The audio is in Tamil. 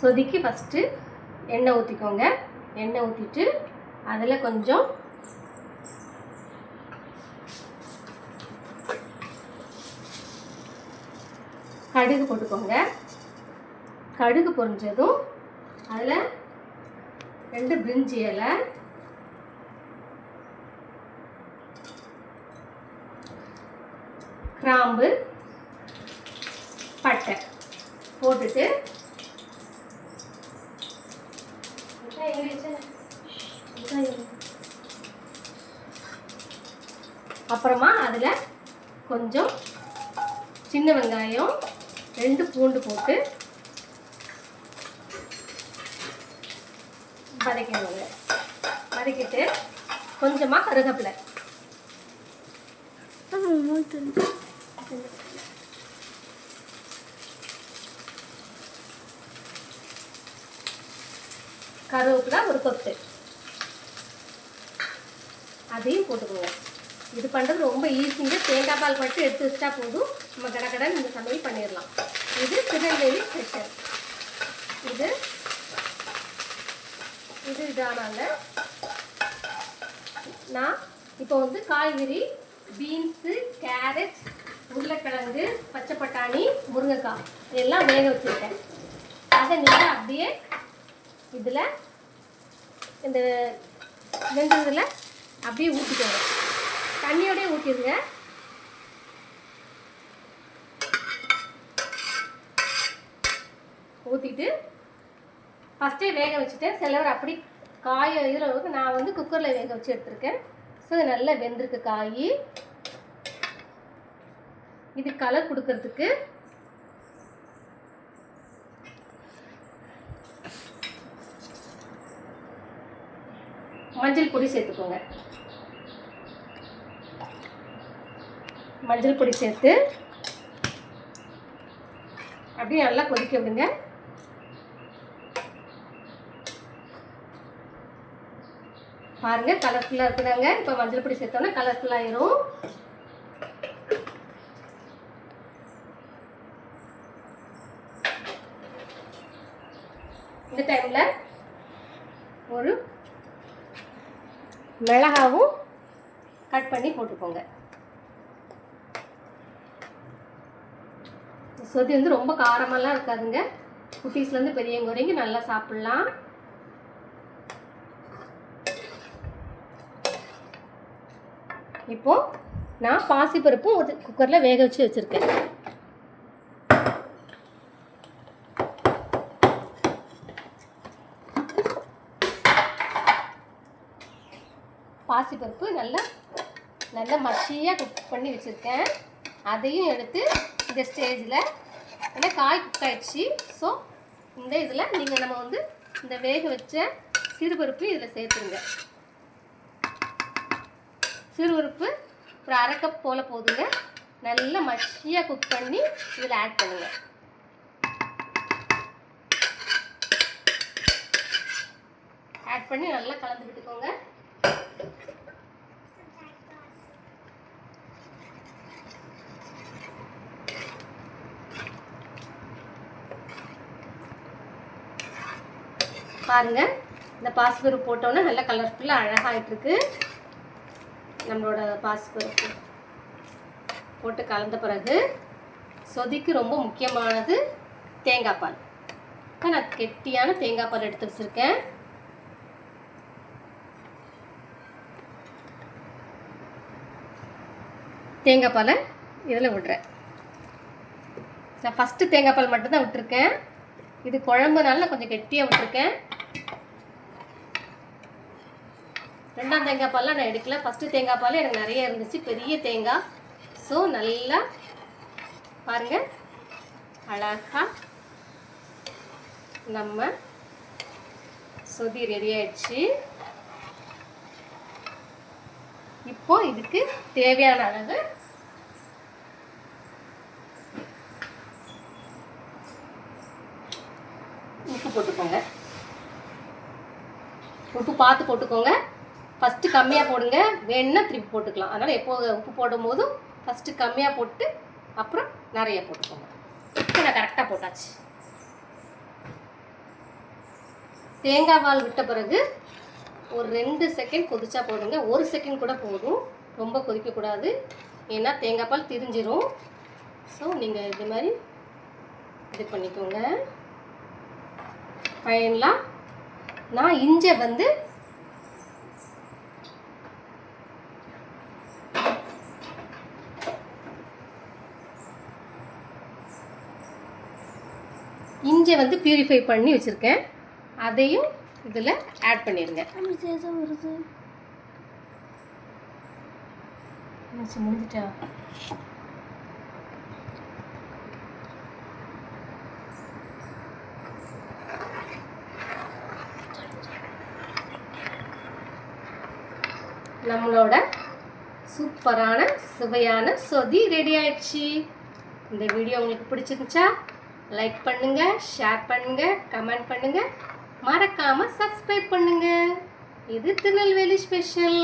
சொதிக்கு ஃபஸ்ட்டு எண்ணெய் ஊற்றிக்கோங்க எண்ணெய் ஊற்றிட்டு அதில் கொஞ்சம் கடுகு போட்டுக்கோங்க. கடுகு பொரிஞ்சதும் அதில் ரெண்டு பிரிஞ்சி இலை கிராம்பு பட்டை போட்டுட்டு அப்புறமா அதில் கொஞ்சம் சின்ன வெங்காயம் ரெண்டு பூண்டு போட்டு வதக்கிடுவாங்க. வதக்கிட்டு கொஞ்சமாக கருவேப்பிலை கருவேப்பிலை ஒரு கொத்து. அதையும் போட்டுக்கோங்க. இது பண்ணுறது ரொம்ப ஈஸிங்க தேங்காய் பால் மட்டும் எடுத்து வச்சா போதும். நம்ம கடகடன் இந்த சமையல் பண்ணிடலாம். இது திருநெல்வேலி ஸ்பெஷல் இது இது இதானாங்க. நான் இப்போ வந்து காய்கறி பீன்ஸு கேரட் உருளைக்கிழங்கு பச்சை பட்டாணி முருங்கைக்காய் இதெல்லாம் வேக வச்சுருக்கேன். அதை நீங்கள் அப்படியே இதில் இந்த வெந்ததில் அப்படியே ஊற்றிக்கோங்க தண்ணியோடய ஊற்றிடுங்க ஊற்றிட்டு ஃபஸ்ட்டே வேக வச்சுட்டேன் சிலவர் அப்படி காய இதில் நான் வந்து குக்கரில் வேக வச்சு எடுத்துருக்கேன். ஸோ இது நல்லா வெந்திருக்கு காய். இது கலர் கொடுக்கறதுக்கு மஞ்சள் பொடி சேர்த்துக்கோங்க. மஞ்சள் பொடி சேர்த்து அப்படியே நல்லா கொதிக்க விடுங்க. பாருங்க கலர்ஃபுல்லாக இருக்குதாங்க. இப்போ மஞ்சள் பொடி சேர்த்தோன்னா கலர்ஃபுல்லாகிடும் இந்த டைமில் ஒரு மிளகாவும் கட் பண்ணி போட்டுக்கோங்க. சொதி வந்து ரொம்ப காரமெல்லாம் இருக்காதுங்க. குட்டீஸ்லேருந்து பெரியவங்க வரைக்கும் நல்லா சாப்பிட்லாம். இப்போ நான் பாசிப்பருப்பும் ஒரு குக்கரில் வேக வச்சு வச்சுருக்கேன். பாசிப்பருப்பு நல்லா நல்லா மசியாக குக் பண்ணி வச்சுருக்கேன். அதையும் எடுத்து இந்த ஸ்டேஜில் ஏன்னா காய் குக் ஆயிடுச்சு. ஸோ இந்த இதில் நீங்கள் நம்ம வந்து இந்த வேக வச்ச சிறுபருப்பு இதில் சேர்த்துருங்க. சிறுபருப்பு ஒரு அரை கப் போல் போதுங்க. நல்லா மசியாக குக் பண்ணி இதில் ஆட் பண்ணுங்க. ஆட் பண்ணி நல்லா கலந்து விட்டுக்கோங்க. பாருங்கள் இந்த பாசிப்பருப்பு போட்டோன்னே நல்லா கலர்ஃபுல்லாக அழகாகிட்டுருக்கு நம்மளோட பாசிப்பருப்பு போட்டு கலந்த பிறகு சொதிக்கு ரொம்ப முக்கியமானது தேங்காய் பால். நான் கெட்டியான தேங்காய் பால் எடுத்து வச்சுருக்கேன். தேங்காய் பாலை இதில் விடுறேன். நான் ஃபஸ்ட்டு தேங்காய் பால் மட்டும்தான் விட்டுருக்கேன். இது குழம்புனால நான் கொஞ்சம் கெட்டியாக விட்டுருக்கேன். ரெண்டாம் தேங்காய் பால்லாம் நான் எடுக்கல. ஃபஸ்ட்டு தேங்காய் பால் எனக்கு நிறைய இருந்துச்சு. பெரிய தேங்காய். ஸோ நல்லா பாருங்க. அழகா நம்ம சொதி ரெடி ஆயிடுச்சு. இப்போ இதுக்கு தேவையான அளவு உப்பு போட்டுக்கோங்க உப்பு பார்த்து போட்டுக்கோங்க. ஃபஸ்ட்டு கம்மியாக போடுங்க. வேணும்னா திருப்பி போட்டுக்கலாம். அதனால் எப்போ உப்பு போடும் போதும் ஃபஸ்ட்டு கம்மியாக போட்டு அப்புறம் நிறைய போட்டுக்கோங்க. இப்போ நான் கரெக்டாக போட்டாச்சு. தேங்காய் பால் விட்ட பிறகு ஒரு ரெண்டு செகண்ட் கொதிச்சா போதுங்க. ஒரு செகண்ட் கூட போதும். ரொம்ப கொதிக்கக்கூடாது ஏன்னா தேங்காய் பால் திரிஞ்சிரும். ஸோ நீங்கள் இது மாதிரி இது பண்ணிக்கோங்க. ஃபைனலாக நான் இஞ்சை வந்து இஞ்சை வந்து பியூரிஃபை பண்ணி வச்சுருக்கேன். அதையும் இதில் ஆட் பண்ணிடுங்க முடிஞ்சிட்டா நம்மளோட சூப்பரான சுவையான சொதி ரெடி ஆயிடுச்சு. இந்த வீடியோ உங்களுக்கு பிடிச்சிருந்துச்சா லைக் பண்ணுங்க ஷேர் பண்ணுங்க கமெண்ட் பண்ணுங்க. மறக்காம சப்ஸ்கிரைப் பண்ணுங்க. இது திருநெல்வேலி ஸ்பெஷல்